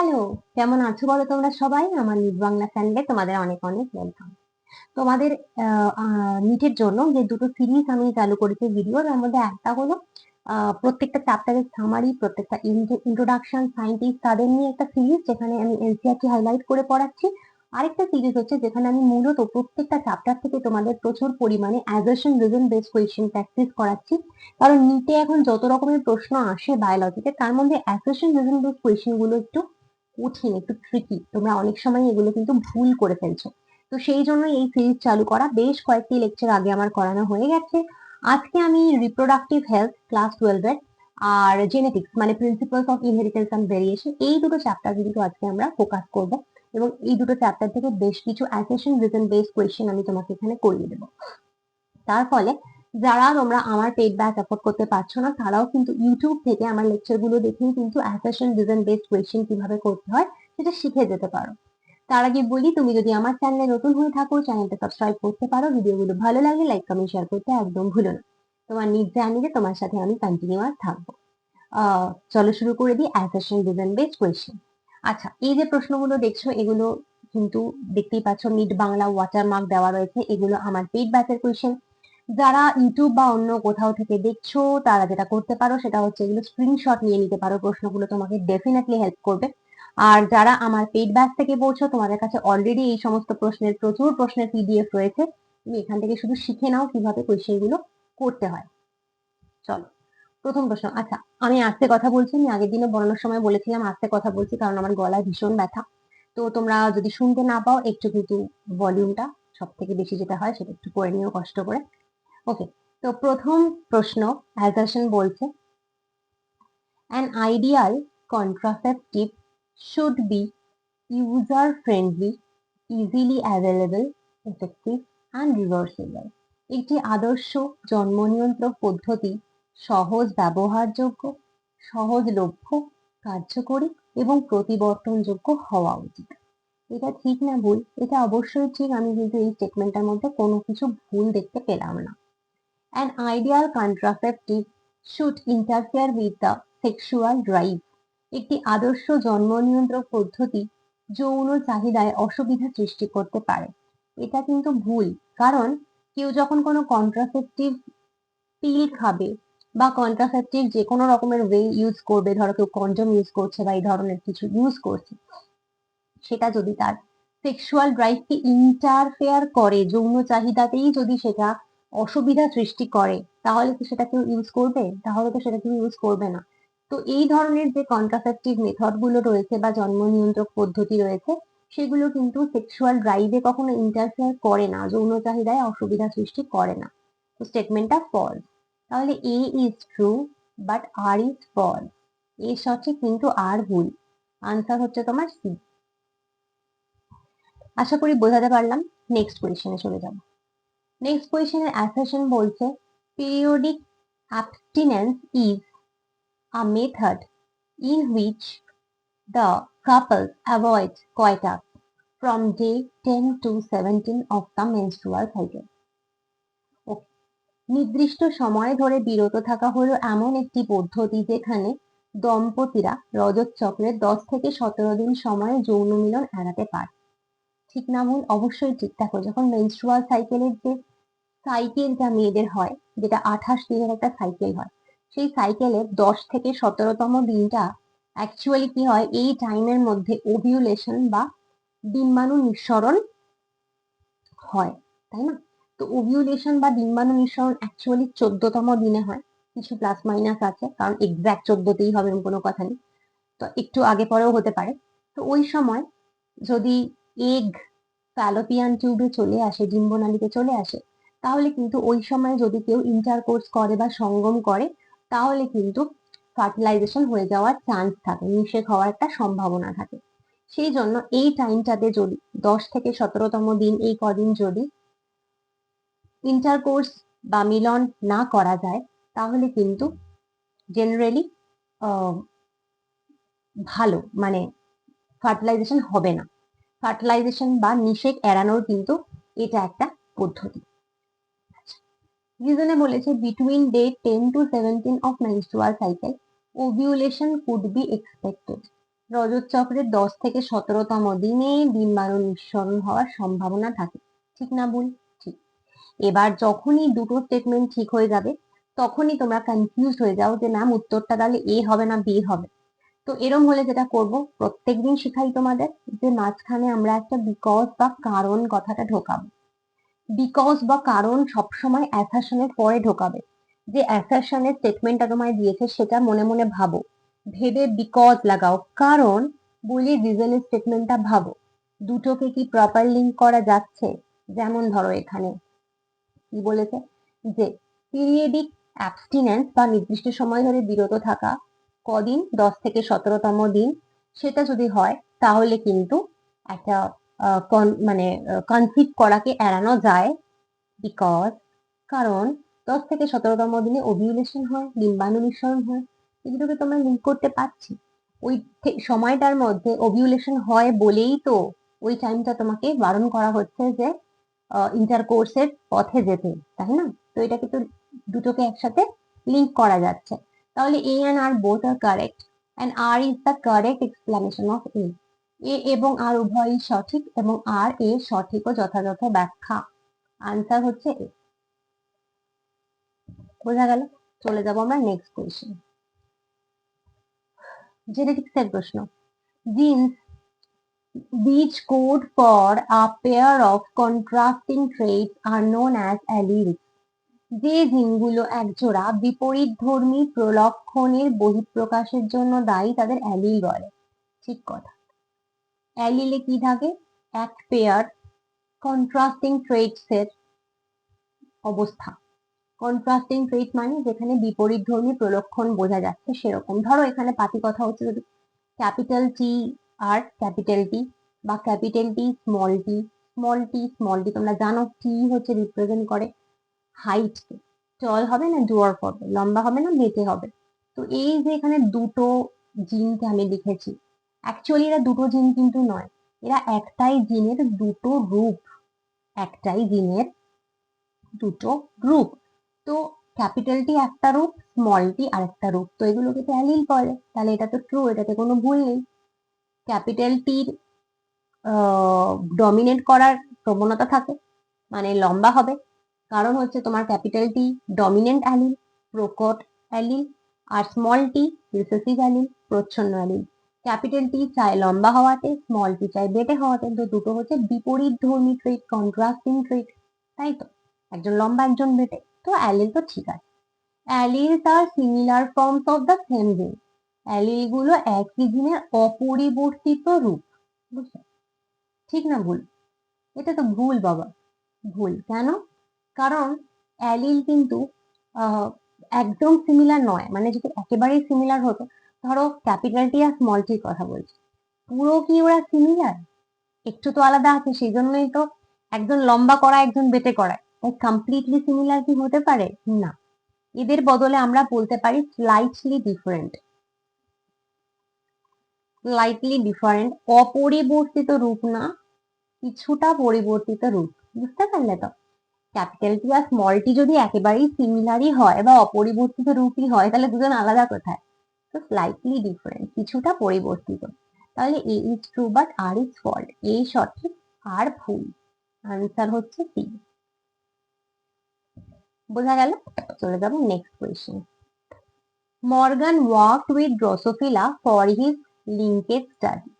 Hello কেমন আছো বলো তোমরা সবাই? আমার নিট বাংলা চ্যানেলে তোমাদের অনেক অনেক ওয়েলকাম তোমাদের নিটের জন্য যে দুটো সিরিজ আমি চালু করেছি ভিডিও তার মধ্যে একটা হলো প্রত্যেকটা চ্যাপ্টারের সামারি প্রত্যেকটা ইন্ট্রোডাকশন সায়েন্টিস্ট তাদের নিয়ে একটা সিরিজ যেখানে আমি এনসিআরটি হাইলাইট করে পড়াচ্ছি। আরেকটা সিরিজ হচ্ছে যেখানে আমি মূলত প্রত্যেকটা চ্যাপ্টার থেকে তোমাদের প্রচুর পরিমাণে assertion reason base question practice করাচ্ছি। কারণ নিটে এখন যত রকমের প্রশ্ন আসে বায়োলজিতে তার মধ্যে অ্যাসারশন রিজন বেস কোয়েশ্চেনগুলো একটু কঠিন একটু ট্রিকি তোমরা অনেক সময় এগুলো কিন্তু ভুল করে ফেলছো। তো সেই জন্য এই সিরিজ চালু করা। বেশ কয়েকটি লেকচার আগে আমার করানো হয়ে গেছে। আজকে আমি রিপ্রোডাক্টিভ হেলথ ক্লাস টুয়েলভের আর জেনেটিক্স মানে principles of inheritance and variation এই দুটো চ্যাপ্টার কিন্তু আজকে আমরা ফোকাস করব। এবং এই দুটো চ্যাপ্টার থেকে বেশ কিছু অ্যাসেশন রিজন বেস কোয়েশ্চেন আমি তোমাকে এখানে করিয়ে দেবো। তার ফলে যারা তোমরা আমার পেড ব্যাচ অ্যাফোর্ড করতে পারছ না, তারাও কিন্তু ইউটিউব থেকে আমার লেকচারগুলো দেখেই কিন্তু অ্যাসেশন রিজন বেসড কোয়েশ্চেন কীভাবে করতে হয় সেটা শিখে যেতে পারো। তার আগে বলি, তুমি যদি আমার চ্যানেলে নতুন হয়ে থাকো চ্যানেলটা সাবস্ক্রাইব করতে পারো। ভিডিওগুলো ভালো লাগলে লাইক কমেন্ট শেয়ার করতে একদম ভুলো না। তোমার নিজ জার্নিতে তোমার সাথে আমি কন্টিনিউয়াস থাকব। চলো শুরু করে দিই অ্যাসেশন ডিজাইন বেসড কোয়েশ্চেন আচ্ছা এই যে প্রশ্নগুলো দেখছ, এগুলো কিন্তু দেখতেই পাচ্ছ মিড বাংলা ওয়াটারমার্ক দেওয়া রয়েছে। এগুলো আমার পেড ব্যাচের কোয়েশ্চেন যারা ইউটিউব বা অন্য কোথাও থেকে দেখছ, তারা যেটা করতে পারো সেটা হচ্ছে এগুলো স্ক্রিনশট নিয়ে নিতে পারো। প্রশ্নগুলো তোমাকে ডেফিনেটলি হেল্প করবে। আর যারা আমার পেড ব্যাচ থেকে পড়ছো তোমাদের কাছে অলরেডি এই সমস্ত প্রশ্নের, প্রচুর প্রশ্নের পিডিএফ রয়েছে। তুমি এখান থেকে শুধু শিখে নাও কীভাবে কোয়েশ্চেনগুলো করতে হয়। চলো, প্রথম প্রশ্ন। আচ্ছা আমি আস্তে কথা বলছি। আমি আগের দিনে বলানোর সময় বলেছিলাম, আস্তে কথা বলছি কারণ আমার গলায় ভীষণ ব্যথা। তো তোমরা যদি শুনতে না পাও, একটু কিন্তু ভলিউমটা সব থেকে বেশি যেটা হয়, সেটা একটু করে নিও কষ্ট করে। ওকে তো প্রথম প্রশ্ন অ্যাজারশন বলছে an ideal contraceptive should be user friendly easily available effective and reversible একটি আদর্শ জন্ম নিয়ন্ত্রক পদ্ধতি, সহজ ব্যবহারযোগ্য, সহজলভ্য, কার্যকরী এবং প্রতিবর্তনযোগ্য হওয়া উচিত। এটা ঠিক না ভুল, এটা অবশ্যই ঠিক, আমি কিন্তু এই স্টেটমেন্টের মধ্যে কোনো কিছু ভুল দেখতে পেলাম না। An ideal contraceptive should interfere with the sexual drive. একটি আদর্শ জন্ম নিয়ন্ত্রক পদ্ধতি যৌন চাহিদায় অসুবিধা সৃষ্টি করতে পারে এটা কিন্তু ভুল, কারণ কেউ যখন কোনো কন্ট্রাসেপটিভ পিল খাবে বা কন্ট্রাসেপটিভ যে কোনো রকমের ওয়ে ইউজ করবে, ধরো কেউ কন্ডম ইউজ করছে বা এই ধরনের কিছু ইউজ করছে, সেটা যদি তার সেক্সুয়াল ড্রাইভকে ইন্টারফেয়ার করে, যৌন চাহিদাতেই যদি সেটা অসুবিধা সৃষ্টি করে, তাহলে কি সেটা কেউ ইউজ করবে? তাহলে তো সেটা কেউ ইউজ করবে না। তো এই ধরনের যে কন্ট্রাসেপটিভ মেথডগুলো রয়েছে বা জন্ম নিয়ন্ত্রক পদ্ধতি রয়েছে, সেগুলো কিন্তু সেক্সুয়াল ড্রাইভে কখনো ইন্টারফেয়ার করে না, যৌন চাহিদায় অসুবিধা সৃষ্টি করে না। তো স্টেটমেন্টটা ফলস তাহলে A is true but R is false A সঠিক কিন্তু আর ভুল। আনসার হচ্ছে তোমার সি আশা করি বোঝাতে পারলাম। নেক্সট কোয়েশ্চেনে চলে যাব। নেক্সট কোয়েশ্চেনের অ্যাসারশন বলছে abstinence is a method in which the couples avoid coitus from day 10 to 17 of the menstrual. Okay. নির্দিষ্ট সময় ধরে বিরত থাকা হলো এমন একটি পদ্ধতি যেখানে দম্পতিরা রজত চক্রের দশ থেকে সতেরো দিন সময়ে যৌন মিলন এড়াতে পারে ঠিক না ভুল অবশ্যই ঠিক থাকো যখন মেনস্ট্রুয়াল সাইকেলের যে সাইকেল যা মেয়েদের হয়, যেটা আঠাশ দিনের একটা সাইকেল হয়, সেই সাইকেলের দশ থেকে সতেরোতম দিনটা অ্যাকচুয়ালি কি হয়, এই টাইমের মধ্যে ওভিউলেশন বা ডিম্বাণু নিঃসরণ হয়, তাই না? তো ওভিউলেশন বা ডিম্বাণু নিঃসরণ অ্যাকচুয়ালি চোদ্দতম দিনে হয়, কিছু প্লাস মাইনাস আছে, কারণ এক্স্যাক্ট চোদ্দতেই হবে এরকম কোনো কথা নেই, তো একটু আগে পরেও হতে পারে, তো ওই সময় যদি এগ ফ্যালোপিয়ান টিউবে চলে আসে, ডিম্বনালীতে চলে আসে তাহলে কিন্তু ওই সময় যদি কেউ ইন্টারকোর্স করে বা সঙ্গম করে, তাহলে কিন্তু ফার্টিলাইজেশন হয়ে যাওয়ার চান্স থাকে নিষেক হওয়ার একটা সম্ভাবনা থাকে। সেই জন্য এই টাইমটাতে যদি দশ থেকে সতেরোতম দিন এই কদিন যদি ইন্টারকোর্স বা মিলন না করা যায়, তাহলে কিন্তু জেনারেলি ভালো মানে ফার্টিলাইজেশন হবে না। ফার্টিলাইজেশন বা নিষেক এড়ানোর কিন্তু এটা একটা পদ্ধতি। রিজনে বলেছে between day ten to seventeen of menstrual cycle ovulation could be expected রজত চক্রের দশ থেকে সতেরোতম দিনে ডিম্বাণু নিঃসরণ হওয়ার সম্ভাবনা থাকে। ঠিক না ভুল? ঠিক। এবার যখনই দুটো স্টেটমেন্ট ঠিক হয়ে যাবে, তখনই তোমরা কনফিউজ হয়ে যাও যে ম্যাম উত্তরটা তাহলে এ হবে না বি হবে? তো এরম হলে যেটা করব, প্রত্যেকদিন শেখাই তোমাদের যে মাঝখানে আমরা একটা বিকজ বা কারণ কথাটা ঢোকাবো। বিকজ বা কারণ সবসময় অ্যাসাশনের পরে ঢোকাবে। যে অ্যাসাশনের স্টেটমেন্টটা তোমায় দিয়েছে, সেটা মনে মনে ভাবো। ভেবে বিকজ লাগাও। কারণ বলে রিজনের স্টেটমেন্টটা ভাবো। দুটোকে কি প্রপার লিঙ্ক করা যাচ্ছে? যেমন ধরো এখানে। কি বলেছে? যে পিরিয়ডিক অ্যাবস্টিনেন্স বা নির্দিষ্ট সময় ধরে বিরত থাকা, কদিন? দশ থেকে সতেরোতম দিন। সেটা যদি হয়, তাহলে কিন্তু একটা মানে কনসিভ করাকে এড়ানো যায় বিকজ কারণ দশ থেকে সতেরোতম দিনে ওভিউলেশন হয় ডিম্বাণু নিঃসরণ হয়। এগুলোকে তোমরা লিঙ্ক করতে পারছি। ওই সময়টার মধ্যে ওভিউলেশন হয় বলেই তো ওই টাইমটা তোমাকে বারণ করা হচ্ছে যে ইন্টারকোর্সের পথে যেতে, তাই না? তো এটাকে তো দুটোকে একসাথে লিঙ্ক করা যাচ্ছে। তাহলে A and R both are correct and R is the correct explanation of A A এবং আর উভয়ই সঠিক এবং আর এ সঠিক ও যথাযথ ব্যাখ্যা। আনসার হচ্ছে এ। বোঝা গেল? চলে যাব আমরা নেক্সট কোয়েশ্চেন জেনেটিক্সের প্রশ্ন? Genes which code for a pair of contrasting traits are known as alleles? যে জিনগুলো একজোড়া বিপরীত ধর্মী প্রলক্ষণের বহিঃপ্রকাশের জন্য দায়ী তাদের অ্যালিল বলে। ঠিক কথা। অ্যালিলে কি থাকে? এক পেয়ার কন্ট্রাস্টিং ট্রেটস এর অবস্থা। কন্ট্রাস্টিং ট্রেড মানে যেখানে বিপরীত ধর্মী প্রলক্ষণ বোঝা যাচ্ছে সেরকম। ধরো এখানে পাতি কথা হচ্ছে যদি ক্যাপিটাল টি আর ক্যাপিটাল টি বা capital T small T small T small T তোমরা জানো টি হচ্ছে রিপ্রেজেন্ট করে হাইটকে টল হবে না ডুয়ার্ফ হবে। লম্বা হবে না মেটে হবে। তো এই যে এখানে দুটো জিনকে আমি লিখেছি অ্যাকচুয়ালি এরা দুটো জিন কিন্তু নয়। এরা একটাই জিনের দুটো রূপ। একটাই জিনের দুটো রূপ। তো ক্যাপিটালটি একটা রূপ স্মলটি আরেকটা রূপ। তো এগুলোকে অ্যালিল বলে। তাহলে এটা তো ট্রু এটাতে কোনো ভুল নেই। ক্যাপিটালটির ডমিনেট করার প্রবণতা থাকে। মানে লম্বা হবে। কারণ হচ্ছে তোমার ক্যাপিটাল টি ডমিনেন্ট অ্যালিল প্রকট অ্যালিল আর স্মল টি রিসেসিভ অ্যালিল প্রচ্ছন্ন অ্যালিল ক্যাপিটাল টি চায় লম্বা হওয়াতে স্মল টি চায় বেটে হওয়াতে, তো দুটো হচ্ছে বিপরীত ধর্মী ট্রিট কন্ট্রাস্টিং ট্রিট তাই তো? একজন লম্বা, একজন বেটে। তো অ্যালিল তো ঠিক আছে। Alleles are similar forms of the same gene অ্যালিলগুলো একই জিনের অপরিবর্তিত রূপ, বুঝলে? ঠিক না ভুল? এটা তো ভুল, বাবা। ভুল। কেন? কারণ অ্যালিল কিন্তু একদম সিমিলার নয়। মানে যদি একেবারেই সিমিলার হতো ধরো ক্যাপিটাল টি আর স্মল টির কথা বলছি। পুরো কি ওরা সিমিলার একটু তো আলাদা আছে সেই জন্যই তো একজন লম্বা করা, একজন বেটে করায় তাই কমপ্লিটলি সিমিলার কি হতে পারে? না। এদের বদলে আমরা বলতে পারি স্লাইটলি ডিফারেন্ট স্লাইটলি ডিফারেন্ট অপরিবর্তিত রূপ না, কিছুটা পরিবর্তিত রূপ। বুঝতে পারলে তো? ক্যাপিটাল টি আর স্মল টি যদি একেবারেই সিমিলারই হয় বা অপরিবর্তিত রূপই হয়, তাহলে দুজন আলাদা কোথায়? তো স্লাইটলি ডিফারেন্ট কিছুটা পরিবর্তিত। তাহলে A is true but R is false A সঠিক আর ভুল। আনসার হচ্ছে সি বোঝা গেল? চলে যাব next question Morgan worked with Drosophila for his linkage study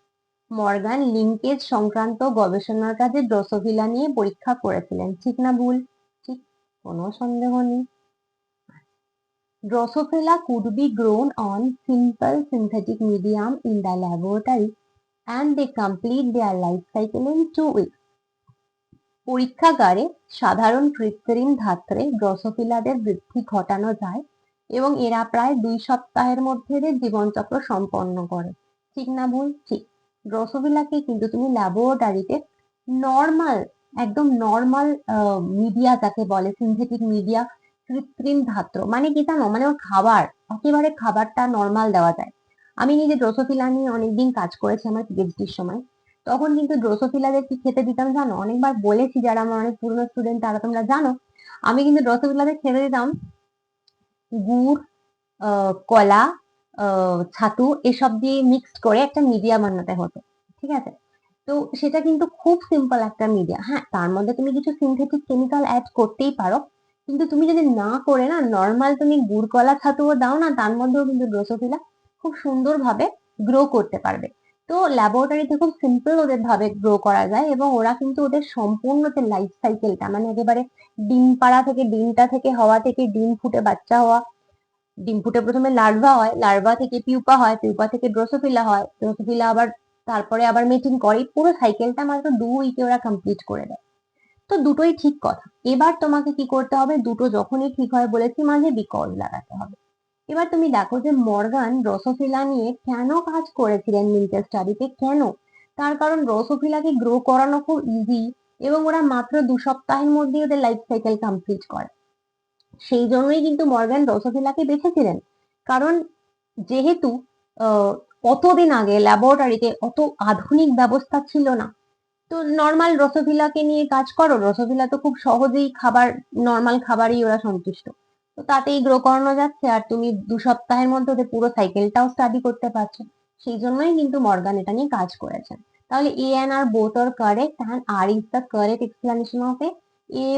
Morgan linkage সংক্রান্ত গবেষণার কাজে ড্রসোফিলা নিয়ে পরীক্ষা করেছিলেন। ঠিক না ভুল? ঠিক, কোনো সন্দেহ নেই। Drosophila could be grown on simple synthetic medium in the laboratory and they complete their life cycle in two weeks পরীক্ষাগারে সাধারণ কৃত্রিম ধাত্রে ড্রসোফিলাদের বৃদ্ধি ঘটানো যায় এবং এরা প্রায় দুই সপ্তাহের মধ্যে জীবনচক্র সম্পন্ন করে। ঠিক না ভুল? ঠিক। ড্রসোফিলাকে কিন্তু তুমি ল্যাবরেটরিতে নর্মাল একদম নর্মাল মিডিয়া যাকে বলে সিনথেটিক মিডিয়া কৃত্রিম ধাত্র। মানে কি জানো? মানে ওর খাবার। একেবারে খাবারটা নর্মাল দেওয়া যায়। আমি নিজে ড্রোসোফিলা নিয়ে অনেকদিন কাজ করেছি আমার পিএইচডির সময়। তখন কিন্তু ড্রোসোফিলাদের কি খেতে দিতাম জানো? অনেকবার বলেছি যারা আমার অনেক পুরনো স্টুডেন্ট তারা তোমরা জানো? আমি কিন্তু ড্রোসোফিলাদের খেতে দিতাম গুড় কলা ছাতু এসব দিয়ে মিক্সড করে একটা মিডিয়া বানাতে হতো। ঠিক আছে? তো সেটা কিন্তু খুব সিম্পল একটা মিডিয়া হ্যাঁ তার মধ্যে তুমি কিছু সিনথেটিক কেমিক্যাল অ্যাড করতেই পারো। কিন্তু তুমি যদি না করে না নর্মাল তুমি গুড় কলা ছাতুও দাও না, তার মধ্যেও কিন্তু ড্রোসোফিলা খুব সুন্দরভাবে গ্রো করতে পারবে। তো ল্যাবরেটরিতে খুব সিম্পল ওদের ভাবে গ্রো করা যায় এবং ওরা কিন্তু ওদের সম্পূর্ণ যে লাইফ সাইকেলটা মানে একেবারে ডিম পাড়া থেকে, ডিমটা থেকে, হওয়া থেকে, ডিম ফুটে বাচ্চা হওয়া, ডিম ফুটে প্রথমে লার্ভা হয় লার্ভা থেকে পিউপা হয় পিউপা থেকে ড্রোসোফিলা হয় ড্রোসোফিলা আবার তারপরে আবার মেটিং করে, পুরো সাইকেলটা মাত্র দু উইকে ওরা কমপ্লিট করে দেয়। তো দুটোই ঠিক কথা। এবার তোমাকে কি করতে হবে? দুটো যখনই ঠিক হয় বলেছি, মাঝে বিকল লাগাতে হবে। এবার তুমি দেখো যে মর্গান রসোফিলা নিয়ে কেন কাজ করেছিলেন মিন্টের স্টাডিতে কেন? তার কারণ রসোফিলাকে গ্রো করানো খুব ইজি এবং ওরা মাত্র দু সপ্তাহের মধ্যে ওদের লাইফ সাইকেল কমপ্লিট করে। সেই জন্যই কিন্তু মর্গান রসোফিলাকে বেছেছিলেন। কারণ যেহেতু অতদিন আগে ল্যাবরেটরিতে অত আধুনিক ব্যবস্থা ছিল না। তো নর্মাল রসোফিলাকে নিয়ে কাজ করো রসোফিলা তো খুব সহজেই খাবার নর্মাল খাবারই ওরা সন্তুষ্ট। তো তাতেই গ্রো করানো যাচ্ছে আর তুমি দু সপ্তাহের মধ্যে ওদের পুরো সাইকেলটাও স্টাডি করতে পারছ। সেই জন্যই কিন্তু মর্গান এটা নিয়ে কাজ করেছেন তাহলে A and R both are correct and R is the correct explanation of A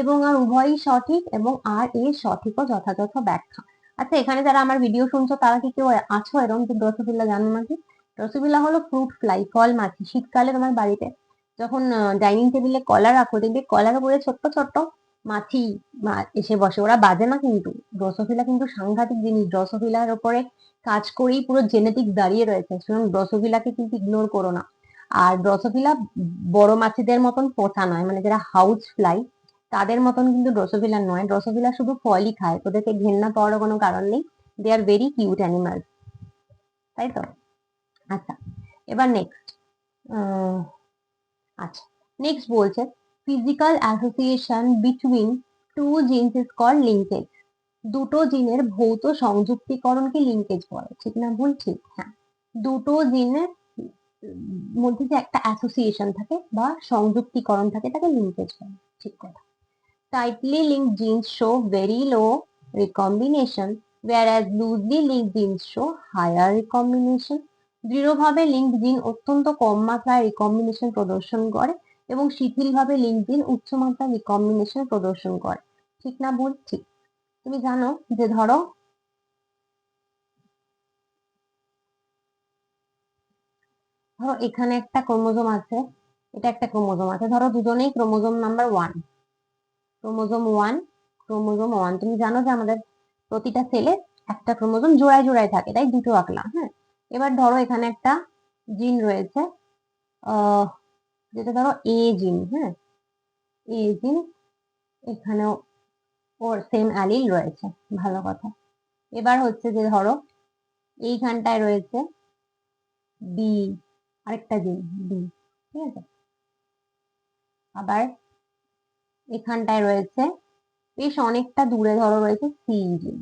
এবং আর উভয়ই সঠিক এবং আর এ সঠিক ও যথাযথ ব্যাখ্যা। আচ্ছা এখানে যারা আমার ভিডিও শুনছো, তারা কি কেউ আছো এরকম যে ড্রসোফিল্লা জানো নাকি? ড্রসোফিল্লা হলো ফ্রুট ফ্লাই ফল, মাছি। শীতকালে তোমার বাড়িতে যখন ডাইনিং টেবিলে কলা রাখো, দেখবে কলার উপরে ছোট্ট ছোট্ট মাছি এসে বসে। ওরা বাজে না কিন্তু। ড্রসোফিলা কিন্তু সাংঘাতিক জিনিস। ড্রসোফিলার উপরে কাজ করেই পুরো জেনেটিক দাঁড়িয়ে রয়েছে। সুতরাং ড্রসোফিলাকে কিন্তু ইগনোর করো না। আর ড্রসোফিলা বড় মাছিদের মতন পোষা নয়। মানে যারা হাউস ফ্লাই তাদের মতন কিন্তু ড্রসোফিলা নয়। ড্রসোফিলা শুধু ফলই খায়। ওদেরকে ঘেন্না পাওয়ার কোনো কারণ নেই। They are very cute animal তাই তো? আচ্ছা। এবার নেক্সট আচ্ছা নেক্সট বলছে physical association between two genes is call linkage দুটো জিনের ভৌত সংযুক্তিকরণকে লিঙ্কেজ বলে, ঠিক না ভুল? ঠিক হ্যাঁ। দুটো জিনের মধ্যে যে একটা অ্যাসোসিয়েশন থাকে বা সংযুক্তিকরণ থাকে, তাকে লিঙ্কেজ বলে, ঠিক কথা। tightly linked genes show very low recombination, whereas loosely linked genes show higher recombination দৃঢ়ভাবে লিঙ্ক জিন অত্যন্ত কম মাত্রায় রিকম্বিনেশন প্রদর্শন করে এবং শিথিলভাবে লিঙ্ক জিন উচ্চ মাত্রায় রিকম্বিনেশন প্রদর্শন করে। ঠিক না ভুল? ঠিক। তুমি জানো যে ধরো ধরো এখানে একটা ক্রোমোজোম আছে, এটা একটা ক্রোমোজোম আছে। ধরো দুজনেই chromosome number one chromosome one chromosome one তুমি জানো যে আমাদের প্রতিটা সেলে একটা ক্রোমোজোম জোড়ায় জোড়ায় থাকে, তাই দুটো আঁকলাম হ্যাঁ? এবার ধরো এখানে একটা জিন রয়েছে। যেটা ধরো এ জিন হ্যাঁ? এ জিন, এখানেও ওর সেম অ্যালিল রয়েছে, ভালো কথা। এবার হচ্ছে যে ধরো এইখানটায় রয়েছে বি আরেকটা জিন বি ঠিক আছে? আবার এখানটায় রয়েছে, বেশ অনেকটা দূরে ধরো রয়েছে সি জিন।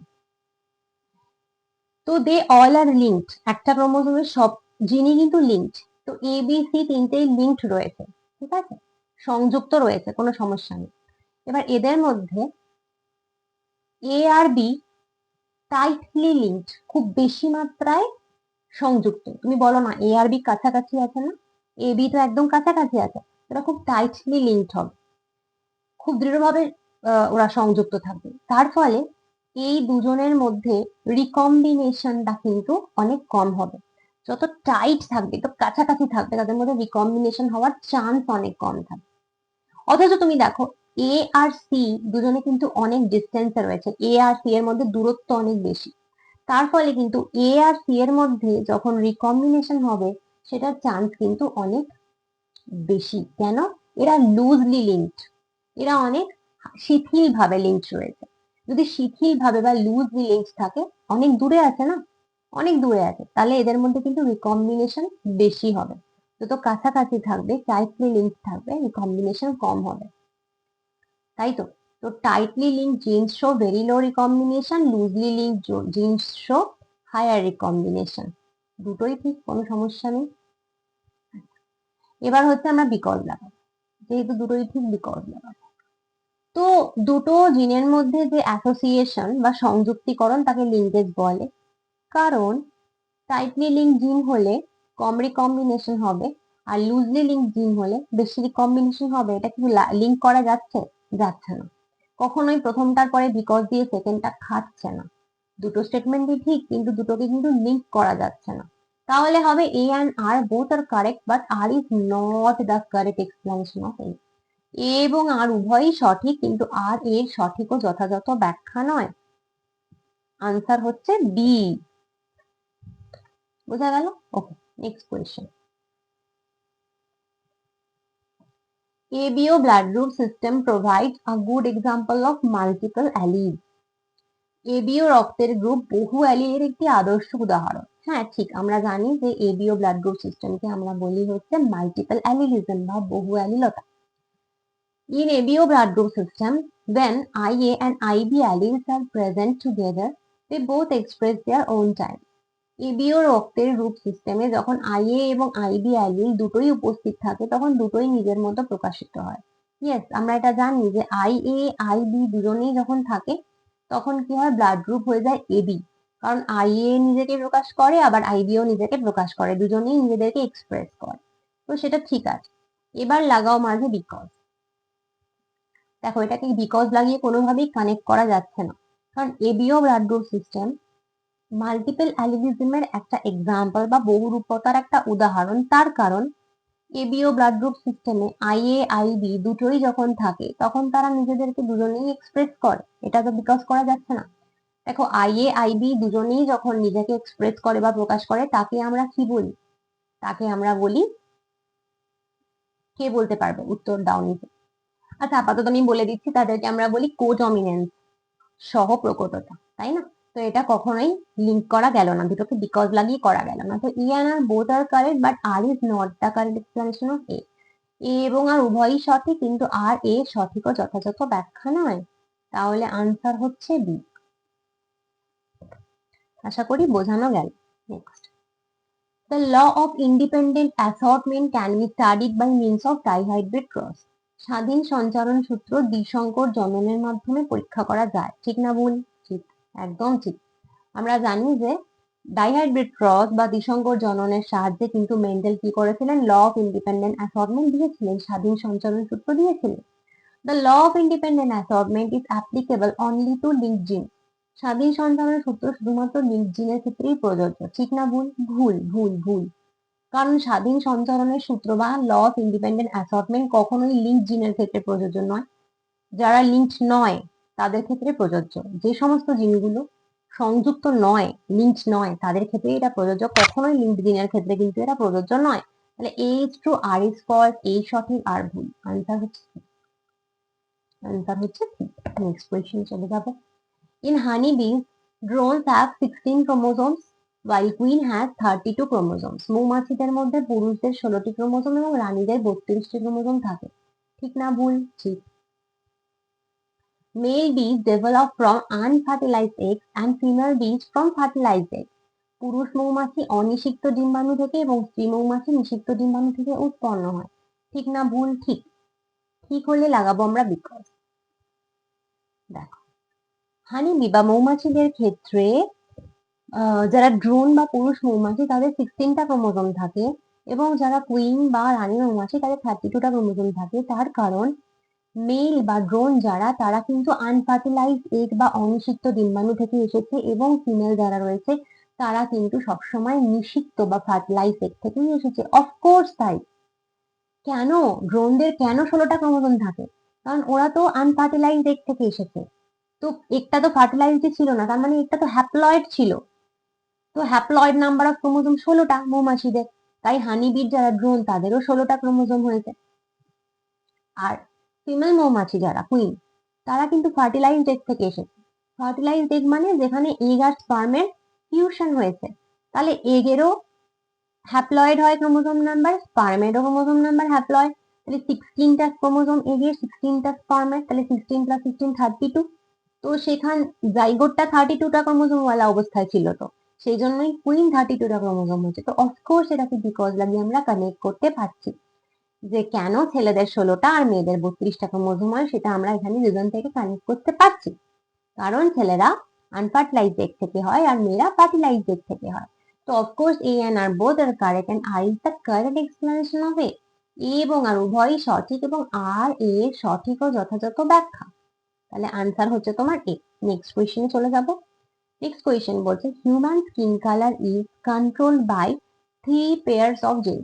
তো দে অল আর লিঙ্কড একটা ক্রোমোজোমের সব জিনই কিন্তু লিঙ্কড তো এ বি সি তিনটেই লিঙ্কড রয়েছে, ঠিক আছে? সংযুক্ত রয়েছে, কোনো সমস্যা নেই। এবার এদের মধ্যে এ আর বি টাইটলি লিঙ্কড খুব বেশি মাত্রায় সংযুক্ত। তুমি বলো না এ আর বি কাছাকাছি আছে না? এ বি তো একদম কাছাকাছি আছে ওরা খুব টাইটলি লিঙ্কড হবে। খুব দৃঢ়ভাবে ওরা সংযুক্ত থাকবে। তার ফলে এই দুজনের মধ্যে রিকম্বিনেশনটা কিন্তু অনেক কম হবে। যত টাইট থাকবে তো কাছাকাছি থাকবে, তাদের মধ্যে রিকম্বিনেশন হওয়ার চান্স অনেক কম থাকবে। অথচ তুমি দেখো এ আর সি দুজনে কিন্তু অনেক ডিস্টেন্সে রয়েছে। এ আর সি এর মধ্যে দূরত্ব অনেক বেশি। তার ফলে কিন্তু এ আর সি এর মধ্যে যখন রিকম্বিনেশন হবে, সেটার চান্স কিন্তু অনেক বেশি। কেন? এরা লুজলি লিঙ্কড এরা অনেক শিথিল ভাবে লিঙ্ক রয়েছে। যদি শিথিল ভাবে বা লুজলি লিঙ্ক থাকে, অনেক দূরে আছে না? অনেক দূরে আছে। তাহলে এদের মধ্যে কিন্তু রিকম্বিনেশন বেশি হবে। যত কাছাকাছি থাকবে টাইটলি লিঙ্ক থাকবে রিকম্বিনেশন কম হবে। তাই তো? তো tightly link genes show very low recombination loosely link genes show higher recombination দুটোই ঠিক, কোনো সমস্যা নেই। এবার হচ্ছে আমরা বিকল্প লাগাবো যেহেতু দুটোই ঠিক বিকল্প লাগাবো তো দুটো জিনের মধ্যে যে অ্যাসোসিয়েশন বা সংযুক্তিকরণ তাকে লিঙ্কেজ বলে। কারণ টাইটলি লিঙ্ক জিন হলে কম রিকম্বিনেশন হবে আর লুজলি লিঙ্ক জিন হলে বেশি রিকম্বিনেশন হবে। এটা কি লিঙ্ক করা যাচ্ছে? যাচ্ছে না। কখনোই প্রথমটার পরে বিকজ দিয়ে সেকেন্ডটা খাচ্ছে না। দুটো স্টেটমেন্টই ঠিক, কিন্তু দুটোকে কিন্তু লিঙ্ক করা যাচ্ছে না। তাহলে হবে A and R both are correct but R is not the correct explanation of A এবং আর উভয়ই সঠিক, কিন্তু আর এর সঠিক ও যথাযথ ব্যাখ্যা নয়। আনসার হচ্ছে বি বোঝা গেল? Okay next question ABO blood group system provides a good example of multiple alleles. ABO রক্তের গ্রুপ বহু অ্যালিলের একটি আদর্শ উদাহরণ। হ্যাঁ ঠিক, আমরা জানি যে ABO ব্লাড গ্রুপ সিস্টেমকে আমরা বলি হচ্ছে মাল্টিপল অ্যালিলিজম বা বহু অ্যালিলতা In group system, when IA and IB alleles are present together, they both express their own time. ABO রক্তের গ্রুপ সিস্টেমে যখন আইএ এবং আইবি অ্যালিল দুটোই উপস্থিত থাকে তখন দুটোই নিজের মতো প্রকাশিত হয়। ইয়েস আমরা এটা জানি যে আই এ আই বি দুজনেই যখন থাকে তখন কি হয়? ব্লাড গ্রুপ হয়ে যায় এবি কারণ আই এ নিজেকে প্রকাশ করে আবার আইবিও নিজেকে প্রকাশ করে দুজনেই নিজেদেরকে এক্সপ্রেস করে। তো সেটা ঠিক আছে। এবার লাগাও মাঝে বিকজ দেখো, এটাকে বিকজ লাগিয়ে কোনোভাবেই কানেক্ট করা যাচ্ছে না। কারণ এবিও ব্লাড সিস্টেম মাল্টিপল অ্যালিবিজমের একটা এক্সাম্পল বা বহুরূপতার একটা উদাহরণ। তার কারণ এবিও ব্লাড গ্রুপ সিস্টেমে আইএ আইবি দুটোই যখন থাকে, তখন তারা নিজেদেরকে দুজনেই এক্সপ্রেস করে। এটা তো বিকজ করা যাচ্ছে না। দেখো আইএ আইবি দুজনেই যখন নিজেকে এক্সপ্রেস করে বা প্রকাশ করে, তাকে আমরা কি বলি? তাকে আমরা বলি, কে বলতে পারবে? উত্তর দাও নিজে। আচ্ছা আপাতত আমি বলে দিচ্ছি তাদেরকে আমরা বলি কোডমিনেন্স সহ প্রকটতা, তাই না? তো এটা কখনোই লিঙ্ক করা গেল না, দুটোকে বিকজ লাগিয়ে করা গেল না। তো E and R both are correct but R is not the correct explanation of A A এবং আর উভয়ই সঠিক, কিন্তু আর এ সঠিক ও যথাযথ ব্যাখ্যা নয়। তাহলে আনসার হচ্ছে বি আশা করি বোঝানো গেল। Next the law of independent assortment can be studied by means of dihybrid cross. স্বাধীন সঞ্চারণ সূত্র দ্বিসংকর জননের মাধ্যমে পরীক্ষা করা যায়। ঠিক না ভুল? ঠিক। একদম ঠিক। আমরা জানি যে ডাইহাইব্রিড ক্রস বা দ্বিসংকর জননের সাহায্যে কিন্তু মেন্ডেল কি করেছিলেন? ল অফ ইন্ডিপেন্ডেন্ট অ্যাসর্টমেন্ট দিয়েছিলেন, স্বাধীন সঞ্চারণ সূত্র দিয়েছিলেন। The law of independent assortment is applicable only to link gene স্বাধীন সঞ্চারণ সূত্র শুধুমাত্র লিঙ্ক জিনের ক্ষেত্রেই প্রযোজ্য। ঠিক না ভুল? ভুল ভুল ভুল। কারণ স্বাধীন সঞ্চারণের সূত্র বা ল অফ ইন্ডিপেন্ডেন্ট অ্যাসর্টমেন্ট কখনোই লিঙ্ক জিনের ক্ষেত্রে প্রযোজ্য নয়। যারা লিঙ্কড নয়, তাদের ক্ষেত্রে প্রযোজ্য। যে সমস্ত জিনগুলো সংযুক্ত নয় লিঙ্কড নয়, তাদের ক্ষেত্রে এটা প্রযোজ্য। কখনোই লিঙ্কড জিনের ক্ষেত্রে কিন্তু এটা প্রযোজ্য নয়। তাহলে A is true R is false এই সঠিক আর ভুল। আনসার হচ্ছে আনসার হচ্ছে নেক্সট কোয়েশ্চেন চলে যাব। In honey bees drones have 16 chromosomes while queen has 32 chromosomes. মৌমাছিদের মধ্যে পুরুষদের ষোলোটি ক্রোমোজোম এবং রানীদের বত্রিশটি ক্রোমোজোম থাকে। ঠিক না ভুল? ঠিক। Male bees develop from unfertilized eggs and female bees from fertilized eggs. পুরুষ মৌমাছি অনিষিক্ত ডিম্বাণু থেকে এবং স্ত্রী মৌমাছি নিষিক্ত ডিম্বাণু থেকে উৎপন্ন হয়। ঠিক না ভুল? ঠিক। ঠিক হলে লাগাবো আমরা বিকজ দেখো। হানি বি বা মৌমাছিদের ক্ষেত্রে যারা ড্রোন বা পুরুষ মৌমাছি, তাদের সিক্সটিনটা ক্রোমোজোম থাকে এবং যারা কুইন বা রানী মৌমাছি, তাদের থার্টি টুটা ক্রোমোজোম থাকে। তার কারণ মেল বা ড্রোন যারা, তারা কিন্তু আনফার্টিলাইজ এগ বা অনিষিক্ত ডিম্বাণু থেকে এসেছে এবং ফিমেল যারা রয়েছে, তারা কিন্তু সবসময় নিষিক্ত বা ফার্টিলাইজ এগ থেকেই এসেছে। অফকোর্স তাই। কেন? ড্রোনদের কেন ষোলোটা ক্রোমোজোম থাকে? কারণ ওরা তো আনফার্টিলাইজ এগ থেকে এসেছে। তো একটা তো ফার্টিলাইজড ছিল না, তার মানে একটা তো হ্যাপ্লয়েড ছিল। তো হ্যাপ্লয়েড নাম্বার অফ ক্রোমোজোম ষোলোটা মৌমাছিদের। তাই হানিবির যারা ড্রোন তাদেরও ষোলোটা ক্রোমোজোম হয়েছে। আর ফিমেল মৌমাছি যারা কুইন তারা কিন্তু ফার্টিলাইজড এগ থেকে এসেছে। ফার্টিলাইজ এগ মানে যেখানে এগ আর স্পার্মের ফিউশন হয়েছে। তাহলে এগেরও হ্যাপ্লয়েড হয় ক্রোমোজোম নাম্বার স্পার্মেরও ক্রোমোজোম নাম্বার হ্যাপ্লয়েড তাহলে সিক্সটিনটা ক্রোমোজোম এগের সিক্সটিনটা স্পার্মের তাহলে sixteen plus sixteen thirty two তো সেখান জাইগোটটা থার্টি টুটা ক্রোমোজোম ওয়ালা অবস্থায় ছিল তো। সেই জন্যই কুইন থার্টি টুটা ক্রোমোজোম হচ্ছে তো অফকোর্স এটাকে বিকজ লাগিয়ে আমরা কানেক্ট করতে পারছি। যে কেন ছেলেদের ষোলোটা আর মেয়েদের বত্রিশটা ক্রোমোজোম হয়, সেটা আমরা এখানে দুজন থেকে কানেক্ট করতে পারছি। কারণ ছেলেরা আনফার্টিলাইজ এগ থেকে হয় আর মেয়েরা ফার্টিলাইজ এগ থেকে হয়। তো of course A and R both are correct and R is the correct explanation of A এবং আর উভয়ই সঠিক এবং আর এ সঠিক ও যথাযথ ব্যাখ্যা। তাহলে আনসার হচ্ছে তোমার এ নেক্সট কোয়েশ্চেনে চলে যাব। নেক্সট কোয়েশ্চেন বলছে human skin colour is controlled by three pairs of gene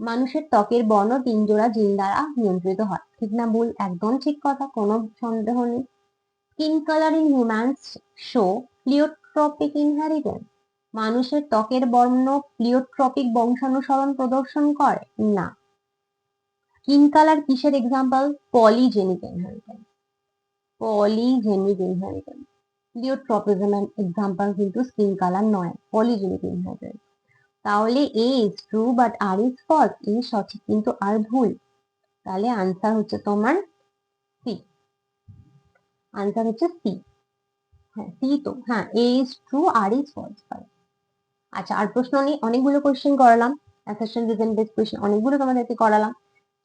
মানুষের ত্বকের বর্ণ তিন জোড়া জিন দ্বারা নিয়ন্ত্রিত হয়। ঠিক না ভুল? একদম ঠিক কথা, কোনো সন্দেহ নেই। Skin colour in humans show pleiotropic inheritance মানুষের ত্বকের বর্ণ প্লিওট্রপিক বংশানুসরণ প্রদর্শন করে? না। স্কিন কালার কিসের example polygenic inheritance polygenic inheritance প্লিওট্রপিজমের example কিন্তু স্কিন কালার নয় পলিজেনিক ইনহেরিটেন্স তাহলে A is true but R is false A সঠিক কিন্তু আর ভুল। তাহলে আনসার হচ্ছে তোমার সি আনসার হচ্ছে সি হ্যাঁ সি তো। হ্যাঁ A is true R is false আচ্ছা আর প্রশ্ন নেই অনেকগুলো কোশ্চেন করালাম। অ্যাসেশন রিজন বেস কোয়েশ্চেন অনেকগুলো তোমাদেরকে করালাম।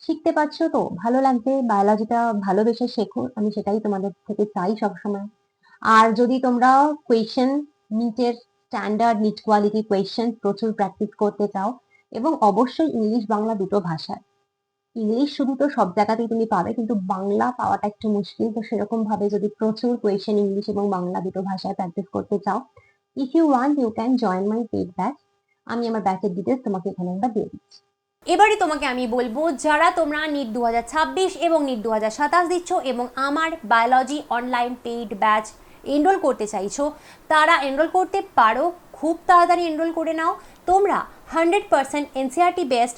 শিখতে পারছ তো? ভালো লাগবে। বায়োলজিটা ভালোবেসে শেখো। আমি সেটাই তোমাদের থেকে চাই সবসময়। আর যদি তোমরা কোয়েশ্চেন নিটের স্ট্যান্ডার্ড নিট কোয়ালিটি কোয়েশ্চেন প্রচুর প্র্যাকটিস করতে চাও, এবং অবশ্যই ইংলিশ বাংলা দুটো ভাষায়। ইংলিশ শুধু তো সব জায়গাতেই তুমি পাবে, কিন্তু বাংলা পাওয়াটা একটু মুশকিল। তো সেরকম ভাবে যদি প্রচুর কোয়েশ্চেন ইংলিশ এবং বাংলা দুটো ভাষায় প্র্যাকটিস করতে চাও if you want you can join my paid batch আমি আমার ব্যাচের ডিটেলস তোমাকে এখানে একবার দিয়ে দিচ্ছি। এবারে তোমাকে আমি বলব, যারা তোমরা নিট দু হাজার ছাব্বিশ এবং নিট দু দিচ্ছ এবং আমার biology online paid batch enroll করতে চাইছো, তারা এনরোল করতে পারো। খুব তাড়াতাড়ি এনরোল করে নাও। তোমরা hundred percent NCERT based